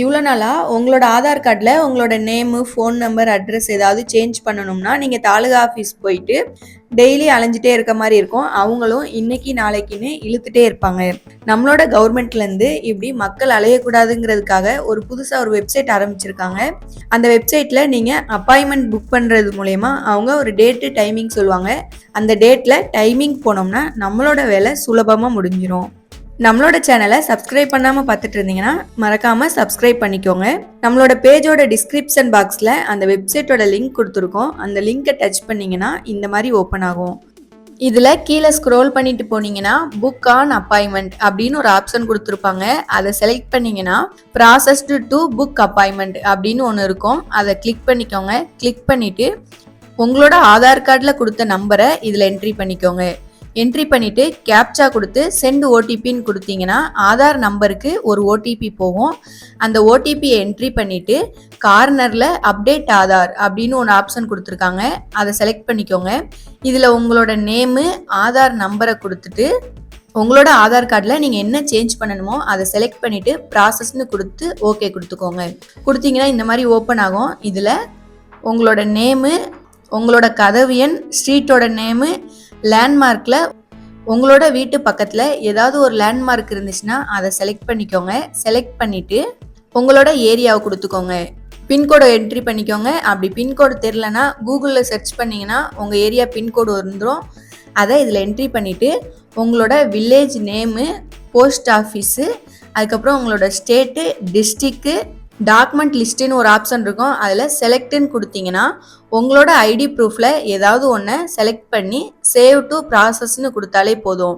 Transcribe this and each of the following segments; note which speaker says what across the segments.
Speaker 1: இவ்வளோ நாளாக உங்களோட ஆதார் கார்டில் உங்களோட நேமு ஃபோன் நம்பர் அட்ரஸ் ஏதாவது சேஞ்ச் பண்ணணும்னா நீங்கள் தாலுகா ஆஃபீஸ் போயிட்டு டெய்லி அலைஞ்சிட்டே இருக்க மாதிரி இருக்கும். அவங்களும் இன்னைக்கு நாளைக்குன்னு இழுத்துட்டே இருப்பாங்க. நம்மளோட கவர்மெண்ட்லேருந்து இப்படி மக்கள் அலையக்கூடாதுங்கிறதுக்காக ஒரு புதுசாக ஒரு வெப்சைட் ஆரம்பிச்சிருக்காங்க. அந்த வெப்சைட்டில் நீங்கள் அப்பாயின்மெண்ட் புக் பண்ணுறது மூலயமா அவங்க ஒரு டேட்டு டைமிங் சொல்லுவாங்க. அந்த டேட்டில் டைமிங் போனோம்னா நம்மளோட வேலை சுலபமாக முடிஞ்சிடும் நம்மளோட சேனலை சப்ஸ்கிரைப் பண்ணாமல் பார்த்துட்டு இருந்தீங்கன்னா மறக்காமல் சப்ஸ்கிரைப் பண்ணிக்கோங்க. நம்மளோட பேஜோட டிஸ்கிரிப்ஷன் பாக்ஸில் அந்த வெப்சைட்டோட லிங்க் கொடுத்துருக்கோம். அந்த லிங்கை டச் பண்ணிங்கன்னா இந்த மாதிரி ஓப்பன் ஆகும். இதில் கீழே ஸ்க்ரோல் பண்ணிட்டு போனீங்கன்னா புக் ஆன் அப்பாயின்மெண்ட் அப்படின்னு ஒரு ஆப்ஷன் கொடுத்துருப்பாங்க. அதை செலக்ட் பண்ணிங்கன்னா ப்ராசஸ்டு டு புக் அப்பாயின்மெண்ட் அப்படின்னு ஒன்று இருக்கும். அதை கிளிக் பண்ணிக்கோங்க. கிளிக் பண்ணிவிட்டு உங்களோட ஆதார் கார்டில் கொடுத்த நம்பரை இதில் என்ட்ரி பண்ணிக்கோங்க. என்ட்ரி பண்ணிவிட்டு கேப்சா கொடுத்து சென்ட் ஓடிபின்னு கொடுத்தீங்கன்னா ஆதார் நம்பருக்கு ஒரு ஓடிபி போகும். அந்த ஓடிபியை என்ட்ரி பண்ணிவிட்டு கார்னரில் அப்டேட் ஆதார் அப்படின்னு ஒன்று ஆப்ஷன் கொடுத்துருக்காங்க. அதை செலக்ட் பண்ணிக்கோங்க. இதில் உங்களோட நேமு ஆதார் நம்பரை கொடுத்துட்டு உங்களோட ஆதார் கார்டில் நீங்கள் என்ன சேஞ்ச் பண்ணணுமோ அதை செலக்ட் பண்ணிவிட்டு ப்ராசஸ்னு கொடுத்து ஓகே கொடுத்துக்கோங்க. கொடுத்தீங்கன்னா இந்த மாதிரி ஓப்பன் ஆகும். இதில் உங்களோட நேமு உங்களோட கதவு எண் ஸ்ட்ரீட்டோட நேமு லேண்ட்மார்க்கில் உங்களோட வீட்டு பக்கத்தில் ஏதாவது ஒரு லேண்ட்மார்க் இருந்துச்சுன்னா அதை செலக்ட் பண்ணிக்கோங்க. செலக்ட் பண்ணிவிட்டு உங்களோட ஏரியாவை கொடுத்துக்கோங்க. பின்கோடை என்ட்ரி பண்ணிக்கோங்க. அப்படி பின்கோடு தெரிலனா கூகுளில் சர்ச் பண்ணிங்கன்னா உங்கள் ஏரியா பின்கோடு வந்துடும் அதை இதில் என்ட்ரி பண்ணிவிட்டு உங்களோட வில்லேஜ் நேமு போஸ்ட் ஆஃபீஸு அதுக்கப்புறம் உங்களோட ஸ்டேட்டு டிஸ்ட்ரிக்கு டாக்குமெண்ட் லிஸ்ட்டுன்னு ஒரு ஆப்ஷன் இருக்கும். அதில் செலக்ட்னு கொடுத்தீங்கன்னா உங்களோட ஐடி ப்ரூஃபில் ஏதாவது ஒன்று செலக்ட் பண்ணி சேவ் டு ப்ராசஸ்னு கொடுத்தாலே போதும்.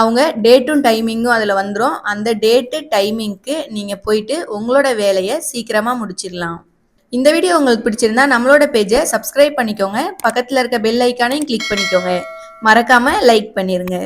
Speaker 1: அவங்க டேட்டும் டைமிங்கும் அதில் வந்துடும் அந்த டேட்டு டைமிங்க்கு நீங்கள் போயிட்டு உங்களோட வேலையை சீக்கிரமாக முடிச்சிடலாம். இந்த வீடியோ உங்களுக்கு பிடிச்சிருந்தா நம்மளோட பேஜை சப்ஸ்கிரைப் பண்ணிக்கோங்க. பக்கத்தில் இருக்க பெல் ஐக்கானையும் கிளிக் பண்ணிக்கோங்க. மறக்காமல் லைக் பண்ணிடுங்க